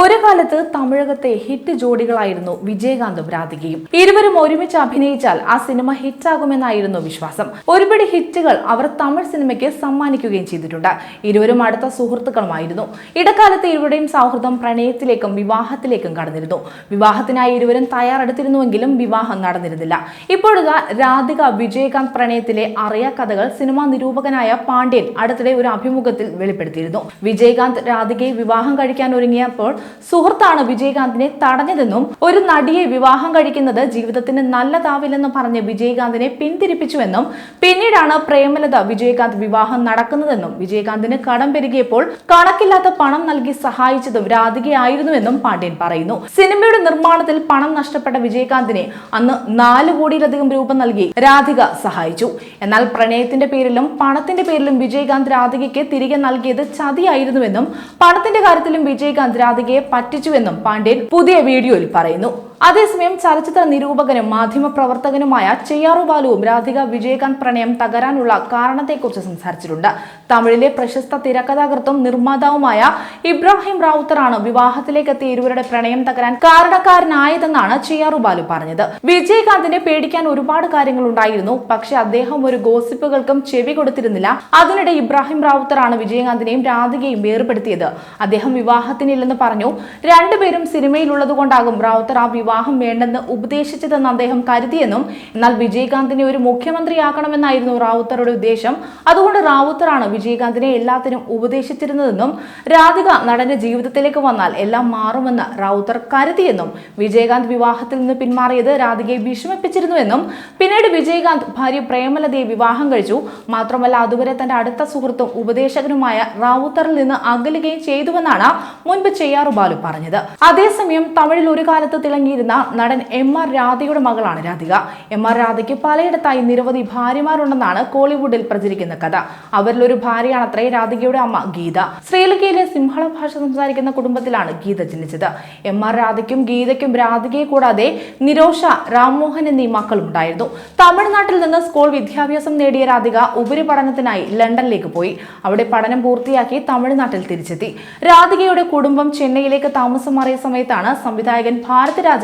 ഒരു കാലത്ത് തമിഴകത്തെ ഹിറ്റ് ജോഡികളായിരുന്നു വിജയകാന്തും രാധികയും. ഇരുവരും ഒരുമിച്ച് അഭിനയിച്ചാൽ ആ സിനിമ ഹിറ്റാകുമെന്നായിരുന്നു വിശ്വാസം. ഒരുപിടി ഹിറ്റുകൾ അവർ തമിഴ് സിനിമയ്ക്ക് സമ്മാനിക്കുകയും ചെയ്തിട്ടുണ്ട്. ഇരുവരും അടുത്ത സുഹൃത്തുക്കളുമായിരുന്നു. ഇടക്കാലത്ത് ഇരുവരുടെയും സൗഹൃദം പ്രണയത്തിലേക്കും വിവാഹത്തിലേക്കും കടന്നിരുന്നു. വിവാഹത്തിനായി ഇരുവരും തയ്യാറെടുത്തിരുന്നുവെങ്കിലും വിവാഹം നടന്നിരുന്നില്ല. ഇപ്പോഴത്തെ രാധിക വിജയകാന്ത് പ്രണയത്തിലെ അറിയ കഥകൾ സിനിമാ നിരൂപകനായ പാണ്ഡ്യൻ അടുത്തിടെ ഒരു അഭിമുഖത്തിൽ വെളിപ്പെടുത്തിയിരുന്നു. വിജയകാന്ത് രാധികയെ വിവാഹം കഴിക്കാൻ ഒരുങ്ങിയപ്പോൾ സുഹൃത്താണ് വിജയകാന്തിനെ തടഞ്ഞതെന്നും ഒരു നടിയെ വിവാഹം കഴിക്കുന്നത് ജീവിതത്തിന് നല്ലതാവില്ലെന്നും പറഞ്ഞ് വിജയകാന്തിനെ പിന്തിരിപ്പിച്ചുവെന്നും പിന്നീടാണ് പ്രേമലത വിജയകാന്ത് വിവാഹം നടക്കുന്നതെന്നും വിജയകാന്തിന് കടം പെരുകിയപ്പോൾ കണക്കില്ലാത്ത പണം നൽകി സഹായിച്ചതും രാധികയായിരുന്നുവെന്നും പാണ്ഡ്യൻ പറയുന്നു. സിനിമയുടെ നിർമ്മാണത്തിൽ പണം നഷ്ടപ്പെട്ട വിജയകാന്തിനെ അന്ന് നാല് കോടിയിലധികം രൂപ നൽകി രാധിക സഹായിച്ചു. എന്നാൽ പ്രണയത്തിന്റെ പേരിലും പണത്തിന്റെ പേരിലും വിജയകാന്ത് രാധികയ്ക്ക് തിരികെ നൽകിയത് ചതിയായിരുന്നുവെന്നും പണത്തിന്റെ കാര്യത്തിലും വിജയകാന്ത് രാധികയെ പറ്റിച്ചുവെന്നും പാണ്ഡ്യൻ പുതിയ വീഡിയോയിൽ പറയുന്നു അതേസമയം ചലച്ചിത്ര നിരൂപകനും മാധ്യമ പ്രവർത്തകനുമായ ചെയ്യാറു ബാലുവും രാധിക വിജയകാന്ത് പ്രണയം തകരാനുള്ള കാരണത്തെക്കുറിച്ച് സംസാരിച്ചിട്ടുണ്ട്. തമിഴിലെ പ്രശസ്ത തിരക്കഥാകൃത്തും നിർമ്മാതാവുമായ ഇബ്രാഹിം റാവുത്തറാണ് വിവാഹത്തിലേക്കെത്തിയ ഇരുവരുടെ പ്രണയം തകരാൻ കാരണക്കാരനായതെന്നാണ് ചെയ്യാറു ബാലു പറഞ്ഞത്. വിജയകാന്തിനെ പേടിക്കാൻ ഒരുപാട് കാര്യങ്ങൾ ഉണ്ടായിരുന്നു പക്ഷെ അദ്ദേഹം ഒരു ഗോസിപ്പുകൾക്കും ചെവി കൊടുത്തിരുന്നില്ല. അതിനിടെ ഇബ്രാഹിം റാവുത്തറാണ് വിജയകാന്തിനെയും രാധികയും വേർപെടുത്തിയത്. അദ്ദേഹം വിവാഹത്തിനില്ലെന്ന് പറഞ്ഞു. രണ്ടുപേരും സിനിമയിലുള്ളതുകൊണ്ടാകും റാവുത്തർ ആ വിവാഹം വേണ്ടെന്ന് ഉപദേശിച്ചതെന്ന് അദ്ദേഹം കരുതിയെന്നും എന്നാൽ വിജയകാന്തിനെ ഒരു മുഖ്യമന്ത്രിയാക്കണമെന്നായിരുന്നു റാവുത്തറുടെ ഉദ്ദേശം. അതുകൊണ്ട് റാവുത്തറാണ് വിജയകാന്തിനെ എല്ലാത്തിനും ഉപദേശിച്ചിരുന്നതെന്നും രാധിക നടന്റെ ജീവിതത്തിലേക്ക് വന്നാൽ എല്ലാം മാറുമെന്ന് റാവുത്തർ കരുതിയെന്നും വിജയകാന്ത് വിവാഹത്തിൽ നിന്ന് പിന്മാറിയത് രാധികയെ വിഷമിപ്പിച്ചിരുന്നുവെന്നും പിന്നീട് വിജയകാന്ത് ഭാര്യ പ്രേമലതയെ വിവാഹം കഴിച്ചു. മാത്രമല്ല അതുവരെ തന്റെ അടുത്ത സുഹൃത്തും ഉപദേശകനുമായ റാവുത്തറിൽ നിന്ന് അകലുകയും ചെയ്തുവെന്നാണ് മുൻപ് ചെയ്യാറുബാലു പറഞ്ഞത്. അതേസമയം തമിഴിൽ ഒരു കാലത്ത് തിളങ്ങിയിരുന്ന നടൻ എം ആർ രാധയുടെ മകളാണ് രാധിക. എം ആർ രാധയ്ക്ക് പലയിടത്തായി നിരവധി ഭാര്യമാരുണ്ടെന്നാണ് കോളിവുഡിൽ പ്രചരിക്കുന്ന കഥ. അവരിൽ ഒരു ഭാര്യയാണത്രേ രാധികയുടെ അമ്മ ഗീത. ശ്രീലങ്കയിലെ സിംഹള ഭാഷ സംസാരിക്കുന്ന കുടുംബത്തിലാണ് ഗീത ജനിച്ചത്. എം ആർ രാധയ്ക്കും ഗീതയ്ക്കും രാധികയെ കൂടാതെ നിരോഷ രാംമോഹൻ എന്നീ മക്കളും ഉണ്ടായിരുന്നു തമിഴ്നാട്ടിൽ നിന്ന് സ്കൂൾ വിദ്യാഭ്യാസം നേടിയ രാധിക ഉപരിപഠനത്തിനായി ലണ്ടനിലേക്ക് പോയി. അവിടെ പഠനം പൂർത്തിയാക്കി തമിഴ്നാട്ടിൽ തിരിച്ചെത്തി. രാധികയുടെ കുടുംബം ചെന്നൈയിലേക്ക് താമസം മാറിയ സമയത്താണ് സംവിധായകൻ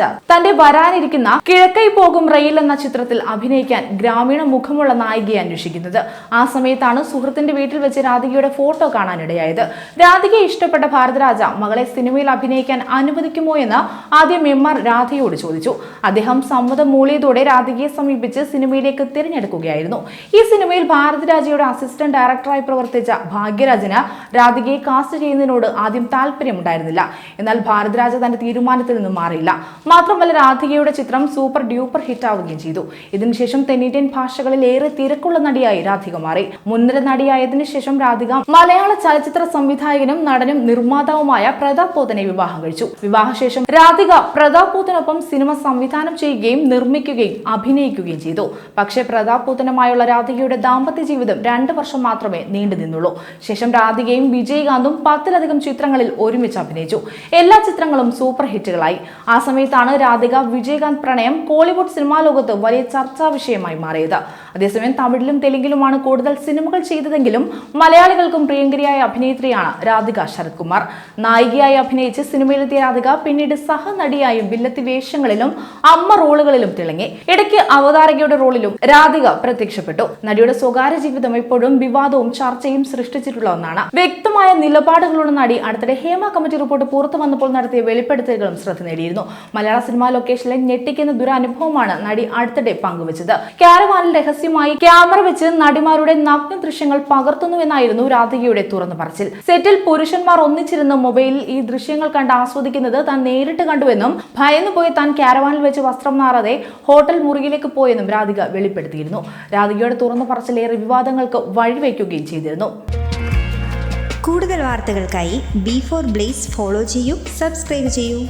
ഭാരതരാജ തന്റെ വരാനിരിക്കുന്ന കിഴക്കൈ പോകും റെയിൽ എന്ന ചിത്രത്തിൽ അഭിനയിക്കാൻ ഗ്രാമീണ മുഖമുള്ള നായികയെ അന്വേഷിക്കുന്നത്. ആ സമയത്താണ് സുഹൃത്തിന്റെ വീട്ടിൽ വെച്ച് രാധികയുടെ ഫോട്ടോ കാണാനിടയായത്. രാധികയെ ഇഷ്ടപ്പെട്ട ഭാരതരാജ മകളെ സിനിമയിൽ അഭിനയിക്കാൻ അനുവദിക്കുമോ എന്ന് ആദ്യം എം ആർ രാധയോട് ചോദിച്ചു. അദ്ദേഹം സമ്മതം മൂളിയതോടെ രാധികയെ സമീപിച്ച് സിനിമയിലേക്ക് തിരഞ്ഞെടുക്കുകയായിരുന്നു. ഈ സിനിമയിൽ ഭാരതരാജയുടെ അസിസ്റ്റന്റ് ഡയറക്ടറായി പ്രവർത്തിച്ച ഭാഗ്യരാജന് രാധികയെ കാസ്റ്റ് ചെയ്യുന്നതിനോട് ആദ്യം താല്പര്യമുണ്ടായിരുന്നില്ല. എന്നാൽ ഭാരതരാജ തന്റെ തീരുമാനത്തിൽ നിന്നും മാറിയില്ല. മാത്രമല്ല രാധികയുടെ ചിത്രം സൂപ്പർ ഡ്യൂപ്പർ ഹിറ്റ് ആവുകയും ചെയ്തു. ഇതിനുശേഷം തെന്നിന്ത്യൻ ഭാഷകളിൽ ഏറെ തിരക്കുള്ള നടിയായി രാധിക മാറി. മുൻനിര നടിയായതിനു ശേഷം രാധിക മലയാള ചലച്ചിത്ര സംവിധായകനും നടനും നിർമ്മാതാവുമായ പ്രതാപ് പോത്തനെ വിവാഹം കഴിച്ചു. വിവാഹശേഷം രാധിക പ്രതാപ് പോത്തനൊപ്പം സിനിമ സംവിധാനം ചെയ്യുകയും നിർമ്മിക്കുകയും അഭിനയിക്കുകയും ചെയ്തു. പക്ഷേ പ്രതാപ് പോത്തനുമായുള്ള രാധികയുടെ ദാമ്പത്യ ജീവിതം രണ്ടു വർഷം മാത്രമേ നീണ്ടു നിന്നുള്ളൂ. ശേഷം രാധികയും വിജയകാന്തും പത്തിലധികം ചിത്രങ്ങളിൽ ഒരുമിച്ച് അഭിനയിച്ചു. എല്ലാ ചിത്രങ്ങളും സൂപ്പർ ഹിറ്റുകളായി. ആ സമയത്താണ് രാധിക വിജയകാന്ത് പ്രണയം കോളിവുഡ് സിനിമാ ലോകത്ത് വലിയ ചർച്ചാ വിഷയമായി മാറിയത്. അതേസമയം തമിഴിലും തെലുങ്കിലുമാണ് കൂടുതൽ സിനിമകൾ ചെയ്തതെങ്കിലും മലയാളികൾക്കും പ്രിയങ്കരിയായ അഭിനേത്രിയാണ് രാധിക ശരത് കുമാർ നായികയായി അഭിനയിച്ച് സിനിമയിലെത്തിയ രാധിക പിന്നീട് സഹനടിയായും വില്ലത്തി വേഷങ്ങളിലും അമ്മ റോളുകളിലും തിളങ്ങി. ഇടയ്ക്ക് അവതാരകയുടെ റോളിലും രാധിക പ്രത്യക്ഷപ്പെട്ടു. നടിയുടെ സ്വകാര്യ ജീവിതം എപ്പോഴും വിവാദവും ചർച്ചയും സൃഷ്ടിച്ചിട്ടുള്ള ഒന്നാണ്. വ്യക്തമായ നിലപാടുകളുള്ള നടി അടുത്തിടെ ഹേമ കമ്മിറ്റി റിപ്പോർട്ട് പുറത്തു വന്നപ്പോൾ നടത്തിയ വെളിപ്പെടുത്തലുകളും ശ്രദ്ധ നേടിയിരുന്നു. മലയാള സിനിമാ ലൊക്കേഷനിലെ ഞെട്ടിക്കുന്ന ദുരനുഭവമാണ് നടി അടുത്തിടെ പങ്കുവച്ചത്. ക്യാരവാനിൽ രഹസ്യമായി ക്യാമറ വെച്ച് നടിമാരുടെ നഗ്ന ദൃശ്യങ്ങൾ പകർത്തുന്നുവെന്നായിരുന്നു രാധികയുടെ തുറന്നു പറച്ചിൽ. സെറ്റിൽ പുരുഷന്മാർ ഒന്നിച്ചിരുന്ന മൊബൈലിൽ ഈ ദൃശ്യങ്ങൾ കണ്ട് ആസ്വദിക്കുന്നത് താൻ നേരിട്ട് കണ്ടുവെന്നും ഭയന്നുപോയി താൻ ക്യാരവാനിൽ വെച്ച് വസ്ത്രം മാറാതെ ഹോട്ടൽ മുറിയിലേക്ക് പോയെന്നും രാധിക വെളിപ്പെടുത്തിയിരുന്നു. രാധികയുടെ തുറന്നു പറച്ചിലേറെ വിവാദങ്ങൾക്ക് വഴിവെക്കുകയും ചെയ്തിരുന്നു. കൂടുതൽ വാർത്തകൾക്കായി ബി ഫോർ ബ്ലേസ് ഫോളോ ചെയ്യൂ സബ്സ്ക്രൈബ് ചെയ്യൂ.